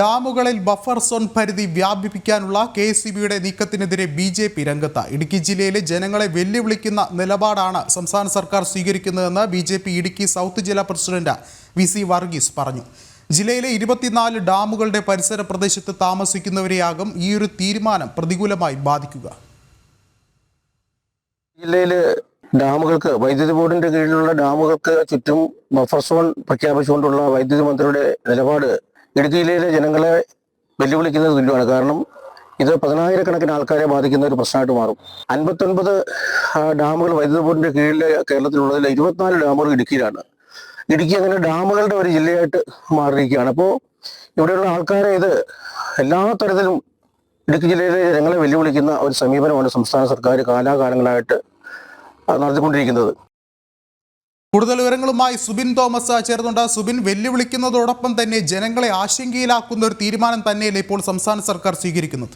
ഡാമുകളിൽ buffer zone പരിധി വ്യാപിപ്പിക്കാനുള്ള കെ എസ് നീക്കത്തിനെതിരെ ബി ജെ പി രംഗത്ത് ഇടുക്കി ജില്ലയിലെ ജനങ്ങളെ വെല്ലുവിളിക്കുന്ന നിലപാടാണ് സംസ്ഥാന സർക്കാർ സ്വീകരിക്കുന്നതെന്ന് B J P Idukki south ജില്ലാ പ്രസിഡന്റ് വി സി വർഗീസ് പറഞ്ഞു. ജില്ലയിലെ ഇരുപത്തിനാല് ഡാമുകളുടെ പരിസര പ്രദേശത്ത് താമസിക്കുന്നവരെയാകും ഈ ഒരു തീരുമാനം പ്രതികൂലമായി ബാധിക്കുക. ജില്ലയിൽ ഡാമുകൾക്ക് വൈദ്യുതി ബോർഡിന്റെ കീഴിലുള്ള ഡാമുകൾക്ക് ചുറ്റും ബഫർ സോൺ പ്രഖ്യാപിച്ചുകൊണ്ടുള്ള വൈദ്യുതി മന്ത്രിയുടെ നിലപാട് ഇടുക്കി ജില്ലയിലെ ജനങ്ങളെ വെല്ലുവിളിക്കുന്നത് തുല്യമാണ്. കാരണം ഇത് പതിനായിരക്കണക്കിന് ആൾക്കാരെ ബാധിക്കുന്ന ഒരു പ്രശ്നമായിട്ട് മാറും. അൻപത്തൊൻപത് ഡാമുകൾ വൈദ്യുതി ബോർഡിന്റെ കീഴിൽ കേരളത്തിലുള്ളതിൽ ഇരുപത്തിനാല് ഡാമുകൾ ഇടുക്കിയിലാണ്. ഇടുക്കി അങ്ങനെ ഡാമുകളുടെ ഒരു ജില്ലയായിട്ട് മാറിയിരിക്കുകയാണ്. അപ്പോൾ ഇവിടെയുള്ള ആൾക്കാരെ ഇത് എല്ലാ തരത്തിലും ഇടുക്കി ജില്ലയിലെ ജനങ്ങളെ വെല്ലുവിളിക്കുന്ന ഒരു സമീപനമാണ് സംസ്ഥാന സർക്കാർ കാലാകാലങ്ങളായിട്ട് നടത്തിക്കൊണ്ടിരിക്കുന്നത്. കൂടുതൽ വിവരങ്ങളുമായി സുബിൻ തോമസ് ചേർന്നുണ്ട്. സുബിൻ വെല്ലുവിളിക്കുന്നതോടൊപ്പം തന്നെ ജനങ്ങളെ ആശങ്കയിലാക്കുന്ന ഒരു തീരുമാനം തന്നെയല്ലേ ഇപ്പോൾ സംസ്ഥാന സർക്കാർ സ്വീകരിക്കുന്നത്?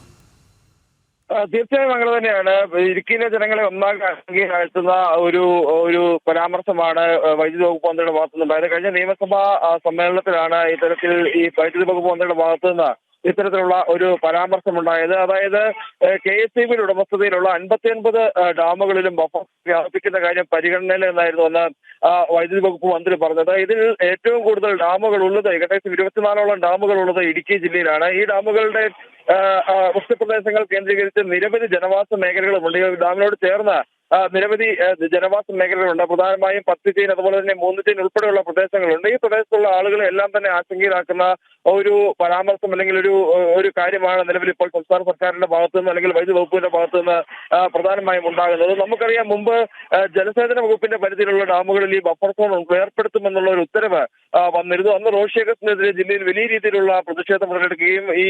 തീർച്ചയായും അങ്ങനെ തന്നെയാണ്. ഇടുക്കിയിലെ ജനങ്ങളെ ഒന്നാകെ ആശങ്കയിലാഴ്ത്തുന്ന ഒരു ഒരു പരാമർശമാണ് വൈദ്യുതി വകുപ്പ് മന്ത്രിയുടെ ഭാഗത്തുനിന്നുണ്ടായത്. കഴിഞ്ഞ നിയമസഭാ സമ്മേളനത്തിലാണ് ഇത്തരത്തിൽ ഈ വൈദ്യുതി വകുപ്പ് മന്ത്രിയുടെ ഭാഗത്തു നിന്ന് ഇത്തരത്തിലുള്ള ഒരു പരാമർശമുണ്ടായത്. അതായത് കെ എസ് ഇ ബിയുടെ ഉടമസ്ഥതയിലുള്ള അൻപത്തിയൊൻപത് ഡാമുകളിലും ബഫർ വ്യാപിക്കുന്ന കാര്യം പരിഗണനയിൽ എന്നായിരുന്നു അന്ന് വൈദ്യുതി വകുപ്പ് മന്ത്രി പറഞ്ഞത്. ഇതിൽ ഏറ്റവും കൂടുതൽ ഡാമുകൾ ഉള്ളത് ഏകദേശം ഇരുപത്തിനാലോളം ഡാമുകൾ ഉള്ളത് ഇടുക്കി ജില്ലയിലാണ്. ഈ ഡാമുകളുടെ വൃക്ഷപ്രദേശങ്ങൾ കേന്ദ്രീകരിച്ച് നിരവധി ജനവാസ മേഖലകളുമുണ്ട്. ഈ ഡാമിനോട് ചേർന്ന് നിരവധി ജനവാസ മേഖലകളുണ്ട്. പ്രധാനമായും പത്ത് ചെയിൻ അതുപോലെ തന്നെ മൂന്ന് ചെയിൻ ഉൾപ്പെടെയുള്ള പ്രദേശങ്ങളുണ്ട്. ഈ പ്രദേശത്തുള്ള ആളുകളെ എല്ലാം തന്നെ ആശങ്കയിലാക്കുന്ന ഒരു പരാമർശം അല്ലെങ്കിൽ ഒരു ഒരു കാര്യമാണ് നിലവിൽ ഇപ്പോൾ സംസ്ഥാന സർക്കാരിന്റെ ഭാഗത്തു നിന്ന് അല്ലെങ്കിൽ വൈദ്യുതി വകുപ്പിന്റെ ഭാഗത്തു നിന്ന് പ്രധാനമായും ഉണ്ടാകുന്നത്. നമുക്കറിയാം മുമ്പ് ജലസേചന വകുപ്പിന്റെ പരിധിയിലുള്ള ഡാമുകളിൽ ഈ ബഫർ സോൺ ഏർപ്പെടുത്തുമെന്നുള്ള ഒരു ഉത്തരവ് വന്നിരുന്നു. അന്ന് റോഷിയകത്തിനെതിരെ ജില്ലയിൽ വലിയ രീതിയിലുള്ള പ്രതിഷേധം ഉടലെടുക്കുകയും ഈ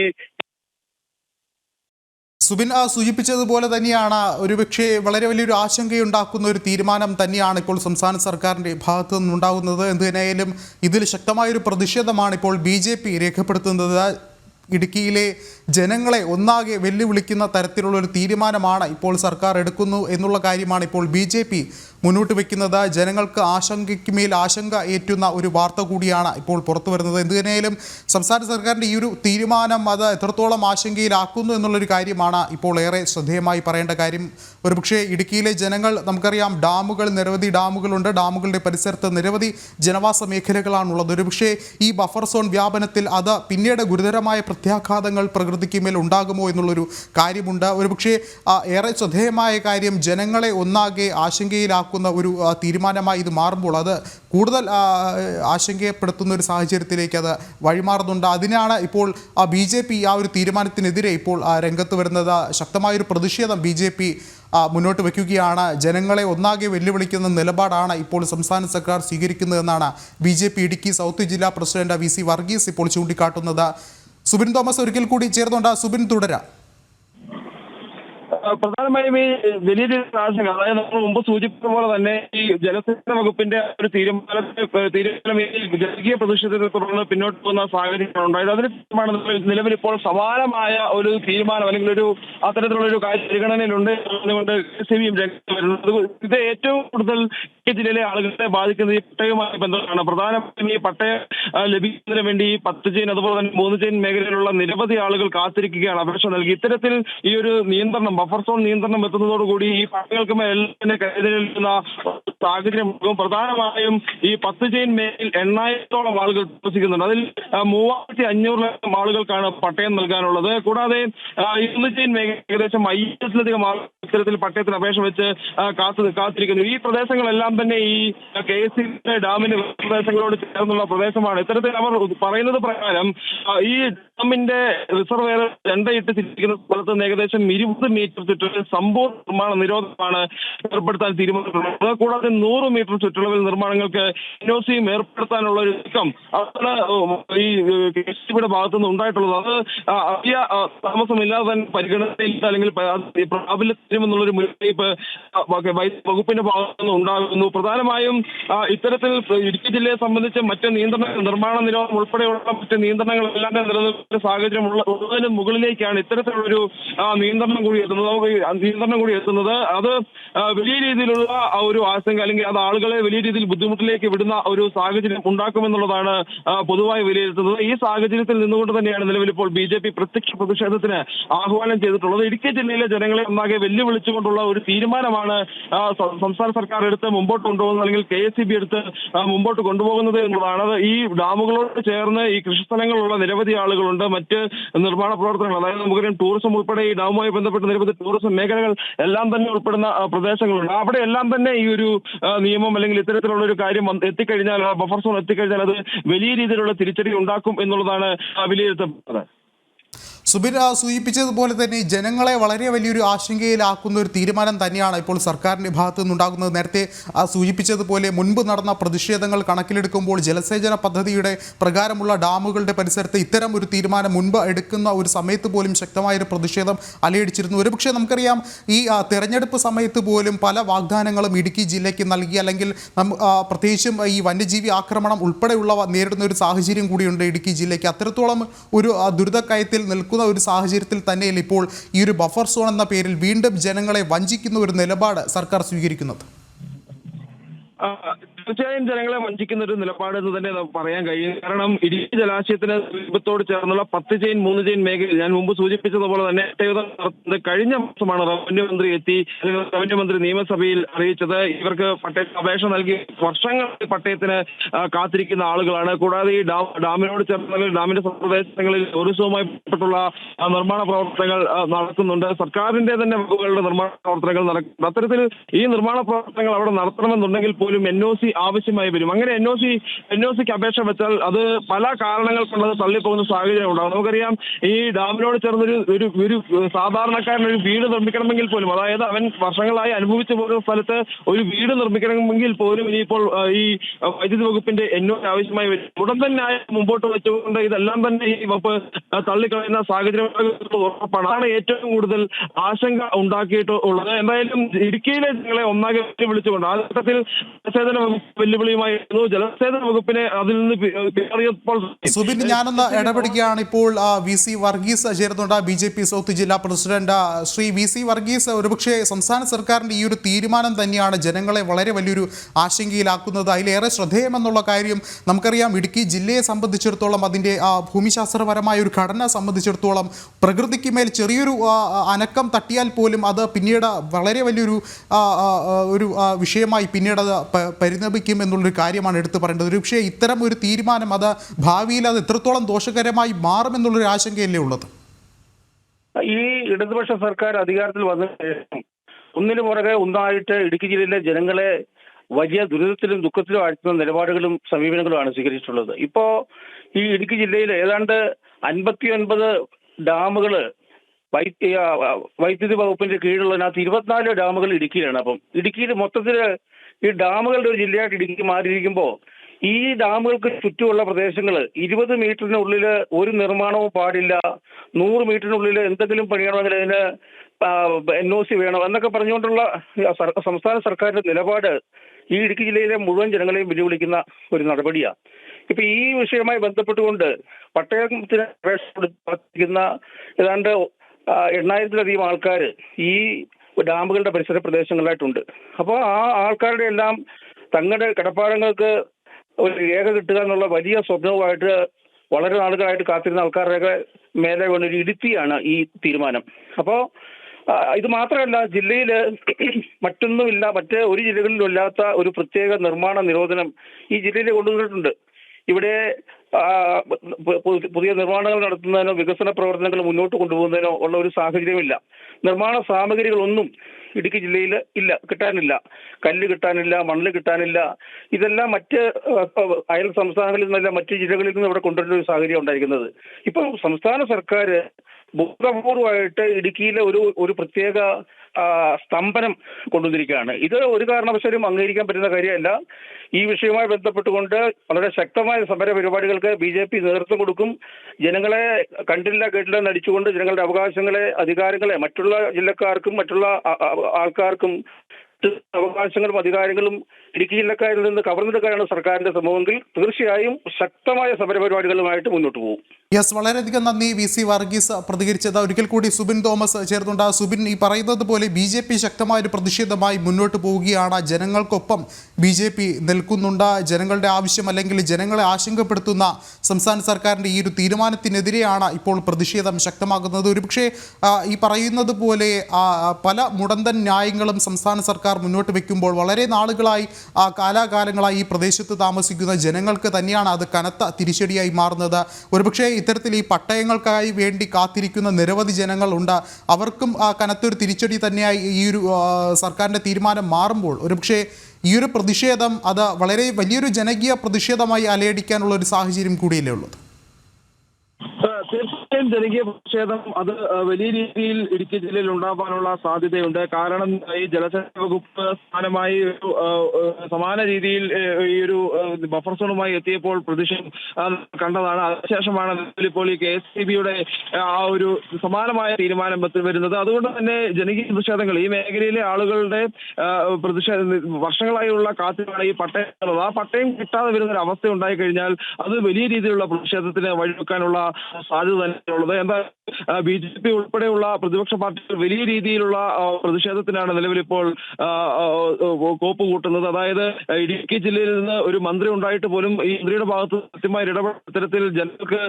സുബിൻ സൂചിപ്പിച്ചതുപോലെ തന്നെയാണ് ഒരുപക്ഷെ വളരെ വലിയൊരു ആശങ്കയുണ്ടാക്കുന്ന ഒരു തീരുമാനം തന്നെയാണ് ഇപ്പോൾ സംസ്ഥാന സർക്കാരിന്റെ ഭാഗത്തു നിന്നുണ്ടാകുന്നത്. എന്തിനായാലും ഇതിൽ ശക്തമായൊരു പ്രതിഷേധമാണ് ഇപ്പോൾ ബി ജെ പി രേഖപ്പെടുത്തുന്നത്. ഇടുക്കിയിലെ ജനങ്ങളെ ഒന്നാകെ വെല്ലുവിളിക്കുന്ന തരത്തിലുള്ള ഒരു തീരുമാനമാണ് ഇപ്പോൾ സർക്കാർ എടുക്കുന്നു എന്നുള്ള കാര്യമാണ് ഇപ്പോൾ ബി ജെ പി മുന്നോട്ട് വെക്കുന്നത്. ജനങ്ങൾക്ക് ആശങ്കയ്ക്ക് മേൽ ആശങ്ക ഏറ്റുന്ന ഒരു വാർത്ത കൂടിയാണ് ഇപ്പോൾ പുറത്തു വരുന്നത്. എന്തിനായാലും സംസ്ഥാന സർക്കാരിന്റെ ഈ ഒരു തീരുമാനം അത് എത്രത്തോളം ആശങ്കയിലാക്കുന്നു എന്നുള്ളൊരു കാര്യമാണ് ഇപ്പോൾ ഏറെ ശ്രദ്ധേയമായി പറയേണ്ട കാര്യം. ഒരുപക്ഷെ ഇടുക്കിയിലെ ജനങ്ങൾ നമുക്കറിയാം ഡാമുകൾ നിരവധി ഡാമുകളുണ്ട്. ഡാമുകളുടെ പരിസരത്ത് നിരവധി ജനവാസ മേഖലകളാണുള്ളത്. ഒരുപക്ഷെ ഈ ബഫർ സോൺ വ്യാപനത്തിൽ അത് പിന്നീട് ഗുരുതരമായ പ്രത്യാഘാതങ്ങൾ പ്രകൃതിക്ക് മേൽ ഉണ്ടാകുമോ എന്നുള്ളൊരു കാര്യമുണ്ട്. ഒരുപക്ഷേ ഏറെ ശ്രദ്ധേയമായ കാര്യം ജനങ്ങളെ ഒന്നാകെ ആശങ്കയിലാക്കുന്ന ഒരു തീരുമാനമായി ഇത് മാറുമ്പോൾ അത് കൂടുതൽ ആശങ്കപ്പെടുത്തുന്ന ഒരു സാഹചര്യത്തിലേക്ക് അത് വഴിമാറുന്നുണ്ട്. അതിനാണ് ഇപ്പോൾ ബി ജെ പി ആ ഒരു തീരുമാനത്തിനെതിരെ ഇപ്പോൾ രംഗത്ത് വരുന്നത്. ശക്തമായൊരു പ്രതിഷേധം ബി ജെ പി മുന്നോട്ട് വയ്ക്കുകയാണ്. ജനങ്ങളെ ഒന്നാകെ വെല്ലുവിളിക്കുന്ന നിലപാടാണ് ഇപ്പോൾ സംസ്ഥാന സർക്കാർ സ്വീകരിക്കുന്നതെന്നാണ് B J P Idukki south ജില്ലാ പ്രസിഡന്റ് വി സി വർഗീസ് ഇപ്പോൾ ചൂണ്ടിക്കാട്ടുന്നത്. സുബിൻ തോമസ് ഒരിക്കൽ കൂടി ചേർന്നുണ്ട്. സുബിൻ തുടരാം. പ്രധാനമായും ഈ വലിയ രീതിയിൽ ആശങ്ക അതായത് നമ്മൾ മുമ്പ് സൂചിപ്പിച്ച പോലെ തന്നെ ഈ ജലസേചന വകുപ്പിന്റെ ഒരു തീരുമാനത്തെ തീരുമാനം ഈ ജനകീയ പ്രതിഷേധത്തെ തുടർന്ന് പിന്നോട്ട് പോകുന്ന സാഹചര്യമാണ് ഉണ്ടായത്. അതിന് ശേഷമാണ് നിലവിൽ- ഇപ്പോൾ സമാനമായ ഒരു തീരുമാനം അല്ലെങ്കിൽ ഒരു അത്തരത്തിലുള്ള ഒരു കാര്യം പരിഗണനയിലുണ്ട് അതുകൊണ്ട് സി രംഗത്ത് വരുന്നത്. ഇത് ഏറ്റവും കൂടുതൽ ഈ ജില്ലയിലെ ആളുകളെ ബാധിക്കുന്നത് ഈ പട്ടയവുമായി ബന്ധപ്പെട്ടാണ്. പ്രധാനമായും ഈ പട്ടയം ലഭിക്കുന്നതിന് വേണ്ടി ഈ പത്ത് ചെയിൻ അതുപോലെ തന്നെ മൂന്ന് ചെയിൻ മേഖലയിലുള്ള നിരവധി ആളുകൾ കാത്തിരിക്കുകയാണ് അപേക്ഷ നൽകി. ഇത്തരത്തിൽ ഈ ഒരു നിയന്ത്രണം ബഫർ സോൺ നിയന്ത്രണം എത്തുന്നതോടുകൂടി ഈ മേൽ കരുതി നിൽക്കുന്ന സാഹചര്യം. പ്രധാനമായും ഈ പത്ത് ചെയിൻ മേഖലയിൽ എണ്ണായിരത്തോളം ആളുകൾ താമസിക്കുന്നുണ്ട്. അതിൽ മൂവായിരത്തി അഞ്ഞൂറിലധികം ആളുകൾക്കാണ് പട്ടയം നൽകാനുള്ളത്. കൂടാതെ ഇന്ന് ചെയിൻ മേഖല ഏകദേശം അയ്യായിരത്തിലധികം ആളുകൾ ഇത്തരത്തിൽ പട്ടയത്തിന് അപേക്ഷ വെച്ച് കാത്തു കാത്തിരിക്കുന്നു. ഈ പ്രദേശങ്ങളെല്ലാം തന്നെ ഈ കെ എസ് ഡാമിന് പ്രദേശങ്ങളോട് ചേർന്നുള്ള പ്രദേശമാണ്. ഇത്തരത്തിൽ അവർ പറയുന്നത് പ്രകാരം ഈ ഡാമിന്റെ റിസർവെയർ രണ്ടയിട്ട് തിരിച്ചിരിക്കുന്ന സ്ഥലത്ത് ഏകദേശം ഇരുപത് മീറ്റർ ചുറ്റളവിൽ സമ്പൂർണ നിർമ്മാണ നിരോധനമാണ് ഏർപ്പെടുത്താൻ തീരുമാനിച്ചിട്ടുള്ളത്. കൂടാതെ നൂറ് മീറ്റർ ചുറ്റളവിൽ നിർമ്മാണങ്ങൾക്ക് എൻഒസിയും ഏർപ്പെടുത്താനുള്ള ഒരു നീക്കം അതാണ് ഈ കെ എസ് ബിയുടെ ഭാഗത്തു നിന്ന് ഉണ്ടായിട്ടുള്ളത് അത് വലിയ താമസമില്ലാതെ തന്നെ പരിഗണനയിൽ അല്ലെങ്കിൽ പ- അത് ഈ പ്രാബല്യത്തിലുമെന്നുള്ളൊരു മുന്നറിയിപ്പ് വകുപ്പിന്റെ ഭാഗത്തു നിന്ന് ഉണ്ടാകുന്നു. പ്രധാനമായും ഇത്തരത്തിൽ ഇടുക്കി ജില്ലയെ സംബന്ധിച്ച് മറ്റ് നിയന്ത്രണ നിർമ്മാണ നിരോധനം ഉൾപ്പെടെയുള്ള മറ്റ് നിയന്ത്രണങ്ങളെല്ലാം നിലനിൽക്കുന്ന സാഹചര്യം ഉള്ള ഉള്ളതിന് മുകളിലേക്കാണ് ഇത്തരത്തിലുള്ളൊരു നിയന്ത്രണം കൂടി എത്തുന്നത്. ഈ നിയന്ത്രണം കൂടി എത്തുന്നത്. അത് വലിയ രീതിയിലുള്ള ഒരു ആശങ്ക അല്ലെങ്കിൽ അത് ആളുകളെ വലിയ രീതിയിൽ ബുദ്ധിമുട്ടിലേക്ക് വിടുന്ന ഒരു സാഹചര്യം ഉണ്ടാക്കുമെന്നുള്ളതാണ് പൊതുവായി വിലയിരുത്തുന്നത്. ഈ സാഹചര്യത്തിൽ നിന്നുകൊണ്ട് തന്നെയാണ് നിലവിൽ ഇപ്പോൾ ബി ജെ പി പ്രത്യക്ഷ പ്രതിഷേധത്തിന് ആഹ്വാനം ചെയ്തിട്ടുള്ളത്. ഇടുക്കി ജില്ലയിലെ ജനങ്ങളെ ഒന്നാകെ വെല്ലുവിളിച്ചുകൊണ്ടുള്ള ഒരു തീരുമാനമാണ് സംസ്ഥാന സർക്കാർ എടുത്ത് മുമ്പോട്ട് കൊണ്ടുപോകുന്നത് അല്ലെങ്കിൽ കെ എസ് സി ബി എടുത്ത് മുമ്പോട്ട് കൊണ്ടുപോകുന്നത് എന്നുള്ളതാണ്. ഈ ഡാമുകളോട് ചേർന്ന് ഈ കൃഷിസ്ഥലങ്ങളുള്ള നിരവധി ആളുകളുണ്ട്. മറ്റ് നിർമ്മാണ പ്രവർത്തനങ്ങൾ അതായത് നമുക്കറിയാം ടൂറിസം ഉൾപ്പെടെ ഈ ഡാമുമായി ബന്ധപ്പെട്ട് നിരവധി ടൂറിസം മേഖലകൾ എല്ലാം തന്നെ ഉൾപ്പെടുന്ന പ്രദേശങ്ങളുണ്ട്. അവിടെ എല്ലാം തന്നെ ഈ ഒരു നിയമം അല്ലെങ്കിൽ ഇത്തരത്തിലുള്ള ഒരു കാര്യം എത്തിക്കഴിഞ്ഞാൽ ബഫർ സോൺ എത്തിക്കഴിഞ്ഞാൽ അത് വലിയ രീതിയിലുള്ള തിരിച്ചടി ഉണ്ടാക്കും എന്നുള്ളതാണ് വിലയിരുത്തപ്പെട്ടത്. സുബിൻ സൂചിപ്പിച്ചതുപോലെ തന്നെ ജനങ്ങളെ വളരെ വലിയൊരു ആശങ്കയിലാക്കുന്ന ഒരു തീരുമാനം തന്നെയാണ് ഇപ്പോൾ സർക്കാരിന്റെ ഭാഗത്തു നിന്നുണ്ടാകുന്നത്. നേരത്തെ സൂചിപ്പിച്ചതുപോലെ മുൻപ് നടന്ന പ്രതിഷേധങ്ങൾ കണക്കിലെടുക്കുമ്പോൾ ജലസേചന പദ്ധതിയുടെ പ്രകാരമുള്ള ഡാമുകളുടെ പരിസരത്ത് ഇത്തരം ഒരു തീരുമാനം മുൻപ് എടുക്കുന്ന ഒരു സമയത്ത് പോലും ശക്തമായൊരു പ്രതിഷേധം അലയടിച്ചിരുന്നു. ഒരുപക്ഷെ നമുക്കറിയാം ഈ തെരഞ്ഞെടുപ്പ് സമയത്ത് പോലും പല വാഗ്ദാനങ്ങളും ഇടുക്കി ജില്ലയ്ക്ക് നൽകി അല്ലെങ്കിൽ പ്രത്യേകിച്ചും ഈ വന്യജീവി ആക്രമണം ഉൾപ്പെടെയുള്ളവ നേരിടുന്ന ഒരു സാഹചര്യം കൂടിയുണ്ട് ഇടുക്കി ജില്ലയ്ക്ക്. അത്രത്തോളം ഒരു ദുരിതക്കയത്തിൽ നിൽക്കുന്ന ഒരു സാഹചര്യത്തിൽ തന്നെയല്ല ഇപ്പോൾ ഈ ഒരു ബഫർ സോൺ എന്ന പേരിൽ വീണ്ടും ജനങ്ങളെ വഞ്ചിക്കുന്ന ഒരു നിലപാട് സർക്കാർ സ്വീകരിക്കുന്നത്? തീർച്ചയായും ജനങ്ങളെ വഞ്ചിക്കുന്ന ഒരു നിലപാട് എന്ന് തന്നെ പറയാൻ കഴിയും. കാരണം ഇടുക്കി ജലാശയത്തിന് സമീപത്തോട് ചേർന്നുള്ള പത്ത് ചെയിൻ മൂന്ന് ചെയിൻ മേഖലയിൽ ഞാൻ മുമ്പ് സൂചിപ്പിച്ചതുപോലെ തന്നെ കഴിഞ്ഞ മാസമാണ്. റവന്യൂ മന്ത്രി എത്തി റവന്യൂ മന്ത്രി നിയമസഭയിൽ അറിയിച്ചത്. ഇവർക്ക് പട്ടയ അപേക്ഷ നൽകി വർഷങ്ങൾ പട്ടയത്തിന് കാത്തിരിക്കുന്ന ആളുകളാണ്. കൂടാതെ ഈ ഡാമിനോട് ചേർന്ന ഡാമിന്റെ പ്രദേശങ്ങളിൽ ടൂറിസവുമായി ബന്ധപ്പെട്ടുള്ള നിർമ്മാണ പ്രവർത്തനങ്ങൾ നടക്കുന്നുണ്ട്. സർക്കാരിന്റെ തന്നെ വകുപ്പുകളുടെ നിർമ്മാണ പ്രവർത്തനങ്ങൾ നടക്കുന്നുണ്ട്. അത്തരത്തിൽ ഈ നിർമ്മാണ പ്രവർത്തനങ്ങൾ അവിടെ നടത്തണമെന്നുണ്ടെങ്കിൽ പോലും എൻ ഒ സി ആവശ്യമായി വരും. അങ്ങനെ N O C N O സിക്ക് അപേക്ഷ വെച്ചാൽ അത് പല കാരണങ്ങൾ കൊണ്ട് അത് തള്ളിപ്പോകുന്ന സാഹചര്യം ഉണ്ടാകും. നമുക്കറിയാം ഈ ഡാമിനോട് ചേർന്നൊരു ഒരു ഒരു സാധാരണക്കാരൻ ഒരു വീട് നിർമ്മിക്കണമെങ്കിൽ പോലും അതായത് അവൻ വർഷങ്ങളായി അനുഭവിച്ചു പോകുന്ന സ്ഥലത്ത് ഒരു വീട് നിർമ്മിക്കണമെങ്കിൽ പോലും ഇനിയിപ്പോൾ ഈ വൈദ്യുതി വകുപ്പിന്റെ സി ആവശ്യമായി വരും. ഉടൻ തന്നെ മുമ്പോട്ട് വെച്ചുകൊണ്ട് ഇതെല്ലാം തന്നെ ഈ വകുപ്പ് തള്ളിക്കളയുന്ന സാഹചര്യം ഉറപ്പാണ് ഏറ്റവും കൂടുതൽ ആശങ്ക ഉണ്ടാക്കിയിട്ട് ഉള്ളത് എന്തായാലും ഇടുക്കിയിലെ ജനങ്ങളെ ഒന്നാകെ വിളിച്ചുകൊണ്ട് ആ ഘട്ടത്തിൽ വകുപ്പ് വെല്ലുവിളിയുമായിരുന്നു. ജലസേചന വകുപ്പിനെ അതിൽ നിന്ന് പിന്മാറിയപ്പോൾ സുബിൻ ഞാനൊന്ന് ഇടപെടുകയാണ് ഇപ്പോൾ വി സി വർഗീസ് ചേരുന്നുണ്ട്. ബി ജെ പി സൗത്ത് ജില്ലാ president Shri V C Varghese ഒരുപക്ഷെ സംസ്ഥാന സർക്കാരിന്റെ ഈ ഒരു തീരുമാനം തന്നെയാണ് ജനങ്ങളെ വളരെ വലിയൊരു ആശങ്കയിലാക്കുന്നത്. അതിലേറെ ശ്രദ്ധേയമെന്നുള്ള കാര്യം നമുക്കറിയാം. ഇടുക്കി ജില്ലയെ സംബന്ധിച്ചിടത്തോളം അതിന്റെ ആ, ഭൂമിശാസ്ത്രപരമായ ഒരു ഘടന സംബന്ധിച്ചിടത്തോളം പ്രകൃതിക്ക് മേൽ ചെറിയൊരു അനക്കം തട്ടിയാൽ പോലും അത് പിന്നീട് വളരെ വലിയൊരു ഒരു വിഷയമായി പിന്നീട് അത് പരിണമിക്കും എന്നുള്ളൊരു കാര്യമാണ് എടുത്തു പറയേണ്ടത്. ഒരു പക്ഷേ ഇത്തരം ഒരു തീരുമാനം അത് ഭാവിയിൽ അത് എത്രത്തോളം ദോഷകരമായി മാറുമെന്നുള്ളൊരു ആശങ്കയല്ലേ ഉള്ളത്? ഈ ഇടതുപക്ഷ സർക്കാർ അധികാരത്തിൽ വന്ന ശേഷം ഒന്നിനു പുറകെ ഒന്നായിട്ട് ഇടുക്കി ജില്ലയിലെ ജനങ്ങളെ വലിയ ദുരിതത്തിലും ദുഃഖത്തിലും ആഴ്ത്തുന്ന നിലപാടുകളും സമീപനങ്ങളുമാണ് സ്വീകരിച്ചിട്ടുള്ളത്. ഇപ്പോ ഈ ഇടുക്കി ജില്ലയിൽ ഏതാണ്ട് അൻപത്തിയൊൻപത് ഡാമുകൾ വൈദ്യ ആ, വൈദ്യുതി വകുപ്പിന്റെ കീഴിലുള്ളതിനകത്ത് ഇരുപത്തിനാല് ഡാമുകൾ ഇടുക്കിയിലാണ്. അപ്പം ഇടുക്കിയിൽ മൊത്തത്തിൽ ഈ ഡാമുകളുടെ ഒരു ജില്ലയായിട്ട് ഇടുക്കി മാറിയിരിക്കുമ്പോൾ ഈ ഡാമുകൾക്ക് ചുറ്റുമുള്ള പ്രദേശങ്ങൾ ഇരുപത് മീറ്ററിനുള്ളിൽ ഒരു നിർമ്മാണവും പാടില്ല. നൂറ് മീറ്ററിനുള്ളിൽ എന്തെങ്കിലും പണിയണമെങ്കിൽ അതിന് എൻ ഒ സി വേണം എന്നൊക്കെ പറഞ്ഞുകൊണ്ടുള്ള സംസ്ഥാന സർക്കാരിന്റെ നിലപാട് ഈ ഇടുക്കി ജില്ലയിലെ മുഴുവൻ ജനങ്ങളെയും വെല്ലുവിളിക്കുന്ന ഒരു നടപടിയാണ് ഇപ്പൊ ഈ വിഷയവുമായി ബന്ധപ്പെട്ടുകൊണ്ട് പട്ടയത്തിന് അപേക്ഷ ഏതാണ്ട് എണ്ണായിരത്തിലധികം ആൾക്കാർ ഈ ഡാമുകളുടെ പരിസര പ്രദേശങ്ങളിലായിട്ടുണ്ട് അപ്പോൾ ആ ആൾക്കാരുടെ എല്ലാം തങ്ങളുടെ കിടപ്പാടങ്ങൾക്ക് ഒരു രേഖ കിട്ടുക എന്നുള്ള വലിയ സ്വപ്നവുമായിട്ട് വളരെ നാളുകളായിട്ട് കാത്തിരുന്ന ആൾക്കാരുടെയൊക്കെ മേലെ വീണ ഒരു ഇടുത്തിയാണ് ഈ തീരുമാനം. അപ്പോൾ ഇത് മാത്രമല്ല ജില്ലയിൽ മറ്റൊന്നുമില്ല മറ്റ് ഒരു ജില്ലകളിലും ഇല്ലാത്ത ഒരു പ്രത്യേക നിർമ്മാണ നിരോധനം ഈ ജില്ലയിൽ കൊണ്ടുവന്നിട്ടുണ്ട്. ഇവിടെ പുതിയ നിർമ്മാണങ്ങൾ നടത്തുന്നതിനോ വികസന പ്രവർത്തനങ്ങൾ മുന്നോട്ട് കൊണ്ടുപോകുന്നതിനോ ഉള്ള ഒരു സാഹചര്യമില്ല. നിർമ്മാണ സാമഗ്രികളൊന്നും ഇടുക്കി ജില്ലയിൽ ഇല്ല കിട്ടാനില്ല. കല്ല് കിട്ടാനില്ല മണ്ണ് കിട്ടാനില്ല. ഇതെല്ലാം മറ്റ് അയൽ സംസ്ഥാനങ്ങളിൽ നിന്നല്ല മറ്റ് ജില്ലകളിൽ നിന്ന് ഇവിടെ കൊണ്ടുവരുന്ന ഒരു സാഹചര്യം ഉണ്ടായിരിക്കുന്നത്. ഇപ്പം സംസ്ഥാന സർക്കാർ ബോധപൂർവമായിട്ട് ഇടുക്കിയിലെ ഒരു ഒരു പ്രത്യേക സ്തംഭനം കൊണ്ടുവന്നിരിക്കുകയാണ്. ഇത് ഒരു കാരണവശാലും അംഗീകരിക്കാൻ പറ്റുന്ന കാര്യമല്ല. ഈ വിഷയവുമായി ബന്ധപ്പെട്ടുകൊണ്ട് വളരെ ശക്തമായ സമര പരിപാടികൾക്ക് ബി ജെ പി നേതൃത്വം കൊടുക്കും. ജനങ്ങളെ കണ്ടില്ല കേട്ടില്ല നടിച്ചുകൊണ്ട് ജനങ്ങളുടെ അവകാശങ്ങളെ അധികാരങ്ങളെ മറ്റുള്ള ജില്ലക്കാർക്കും മറ്റുള്ള ആൾക്കാർക്കും അവകാശങ്ങളും അധികാരങ്ങളും ഇടുക്കി ജില്ലക്കാരിൽ നിന്ന് കവർന്നെടുക്കാനാണ് സർക്കാരിന്റെ ശ്രമമെങ്കിൽ തീർച്ചയായും ശക്തമായ സമരപരിപാടികളുമായിട്ട് മുന്നോട്ട് പോകും. യെസ് വളരെയധികം നന്ദി വി സി വർഗീസ് പ്രതികരിച്ചത്. ഒരിക്കൽ കൂടി സുബിൻ തോമസ് ചേർന്നുണ്ട്. സുബിൻ ഈ പറയുന്നത് പോലെ ബി ജെ പി ശക്തമായ ഒരു പ്രതിഷേധമായി മുന്നോട്ട് പോവുകയാണ്. ജനങ്ങൾക്കൊപ്പം ബി ജെ പി നിൽക്കുന്നുണ്ട്. ജനങ്ങളുടെ ആവശ്യം അല്ലെങ്കിൽ ജനങ്ങളെ ആശങ്കപ്പെടുത്തുന്ന സംസ്ഥാന സർക്കാരിന്റെ ഈ ഒരു തീരുമാനത്തിനെതിരെയാണ് ഇപ്പോൾ പ്രതിഷേധം ശക്തമാകുന്നത്. ഒരുപക്ഷെ ഈ പറയുന്നത് പോലെ പല മുടന്തൻ ന്യായങ്ങളും സംസ്ഥാന സർക്കാർ മുന്നോട്ട് വെക്കുമ്പോൾ വളരെ നാളുകളായി ആ, കാലാകാലങ്ങളായി ഈ പ്രദേശത്ത് താമസിക്കുന്ന ജനങ്ങൾക്ക് തന്നെയാണ് അത് കനത്ത തിരിച്ചടിയായി മാറുന്നത്. ഒരുപക്ഷേ ഇത്തരത്തിൽ ഈ പട്ടയങ്ങൾക്കായി വേണ്ടി കാത്തിരിക്കുന്ന നിരവധി ജനങ്ങളുണ്ട് അവർക്കും ആ, കനത്തൊരു തിരിച്ചടി തന്നെയായി ഈ ഒരു സർക്കാരിന്റെ തീരുമാനം മാറുമ്പോൾ ഒരുപക്ഷേ ഈ ഒരു പ്രതിഷേധം അത് വളരെ വലിയൊരു ജനകീയ പ്രതിഷേധമായി അലയടിക്കാനുള്ള ഒരു സാഹചര്യം കൂടിയല്ലേ ഉള്ളത് തീർച്ചയായും ജനകീയ പ്രതിഷേധം അത് വലിയ രീതിയിൽ ഇടുക്കി ജില്ലയിൽ ഉണ്ടാവാനുള്ള സാധ്യതയുണ്ട്. കാരണം ഈ ജലസേചന വകുപ്പ് സ്ഥാനമായി ഒരു സമാന രീതിയിൽ ഈ ഒരു ബഫർ സോണുമായി എത്തിയപ്പോൾ പ്രതിഷേധം കണ്ടതാണ്. അതിനുശേഷമാണ് ഇപ്പോൾ ഈ കെ എസ് സി ബിയുടെ ആ ഒരു സമാനമായ തീരുമാനം വരുന്നത്. അതുകൊണ്ട് തന്നെ ജനകീയ പ്രതിഷേധങ്ങൾ ഈ മേഖലയിലെ ആളുകളുടെ പ്രതിഷേധ വർഷങ്ങളായുള്ള കാത്തിലാണ് ഈ പട്ടയം. ആ പട്ടയം കിട്ടാതെ വരുന്ന ഒരു അവസ്ഥ ഉണ്ടായി കഴിഞ്ഞാൽ അത് വലിയ രീതിയിലുള്ള പ്രതിഷേധത്തിന് വഴിവെക്കാനുള്ള സാധ്യത തന്നെയുള്ളത് എന്തായാലും ബി ജെ പി ഉൾപ്പെടെയുള്ള പ്രതിപക്ഷ പാർട്ടികൾ വലിയ രീതിയിലുള്ള പ്രതിഷേധത്തിനാണ് നിലവിലിപ്പോൾ കോപ്പ് കൂട്ടുന്നത്. അതായത് ഇടുക്കി ജില്ലയിൽ നിന്ന് ഒരു മന്ത്രി ഉണ്ടായിട്ട് പോലും ഈ മന്ത്രിയുടെ ഭാഗത്ത് കൃത്യമായ ഇടപെടൽ ജനങ്ങൾക്ക്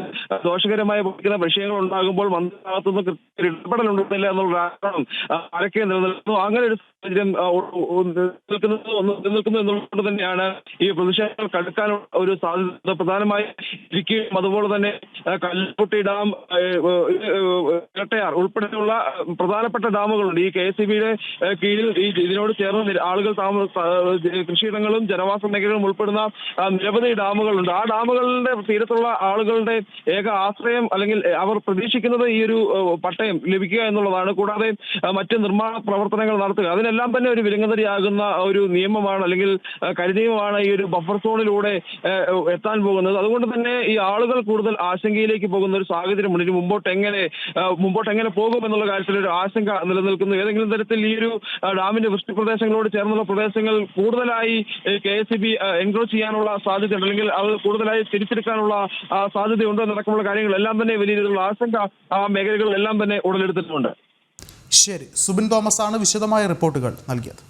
ദോഷകരമായി ബാധിക്കുന്ന വിഷയങ്ങൾ ഉണ്ടാകുമ്പോൾ മന്ത്രി ഭാഗത്തു നിന്ന് കൃത്യ ഇടപെടൽ ഉണ്ടാകുന്നില്ല എന്നുള്ള ആരോപണം ആരൊക്കെ നിലനിൽക്കുന്നു? അങ്ങനെ ഒരു സാഹചര്യം നിൽക്കുന്നത് നിലനിൽക്കുന്നു എന്നുള്ളത് തന്നെയാണ് ഈ പ്രതിഷേധങ്ങൾ കടുക്കാനുള്ള ഒരു സാധ്യത. പ്രധാനമായും ഇടുക്കിയും അതുപോലെ തന്നെ കല്ലുകുട്ടി ഡാം ഇരട്ടയാർ ഉൾപ്പെടെയുള്ള പ്രധാനപ്പെട്ട ഡാമുകളുണ്ട്. ഈ കെ എസ് ബിയുടെ കീഴിൽ ഈ ഇതിനോട് ചേർന്ന് ആളുകൾ താമസ കൃഷിയിടങ്ങളും ജനവാസ മേഖലകളും ഉൾപ്പെടുന്ന നിരവധി ഡാമുകളുണ്ട്. ആ ഡാമുകളുടെ തീരത്തുള്ള ആളുകളുടെ ഏക ആശ്രയം അല്ലെങ്കിൽ അവർ പ്രതീക്ഷിക്കുന്നത് ഈ ഒരു പട്ടയം ലഭിക്കുക എന്നുള്ളതാണ്. കൂടാതെ മറ്റ് നിർമ്മാണ പ്രവർത്തനങ്ങൾ നടത്തുക. അതിനെല്ലാം തന്നെ ഒരു വിലങ്ങതരിയാകുന്ന ഒരു നിയമമാണ് അല്ലെങ്കിൽ കരിനിയമമാണ് ഈ ഒരു ബഫർ സോണിലൂടെ എത്താൻ പോകുന്നത്. അതുകൊണ്ട് തന്നെ ഈ ആളുകൾ കൂടുതൽ ആശങ്കയിലേക്ക് പോകുന്ന ഒരു സാഹചര്യമുണ്ട് ഇനി മുമ്പോട്ട് എങ്ങനെ മുമ്പോട്ട് എങ്ങനെ പോകും എന്നുള്ള കാര്യത്തിൽ ഒരു ആശങ്ക നിലനിൽക്കുന്നു. ഏതെങ്കിലും തരത്തിൽ ഈ ഒരു ഡാമിന്റെ വൃഷ്ടി പ്രദേശങ്ങളോട് ചേർന്നുള്ള പ്രദേശങ്ങൾ കൂടുതലായി കെ എസ് ബി എൻക്രോച്ച് ചെയ്യാനുള്ള സാധ്യതയുണ്ട്. അല്ലെങ്കിൽ അത് കൂടുതലായി തിരിച്ചെടുക്കാനുള്ള സാധ്യത സാധ്യതയുണ്ടോ എന്നടക്കമുള്ള കാര്യങ്ങൾ എല്ലാം തന്നെ വലിയ രീതിയിലുള്ള ആശങ്ക ആ മേഖലകളിലെല്ലാം തന്നെ ഉടലെടുത്തിട്ടുണ്ട്. ശരി. സുബിൻ തോമസ് ആണ് വിശദമായ റിപ്പോർട്ടുകൾ നൽകിയത്.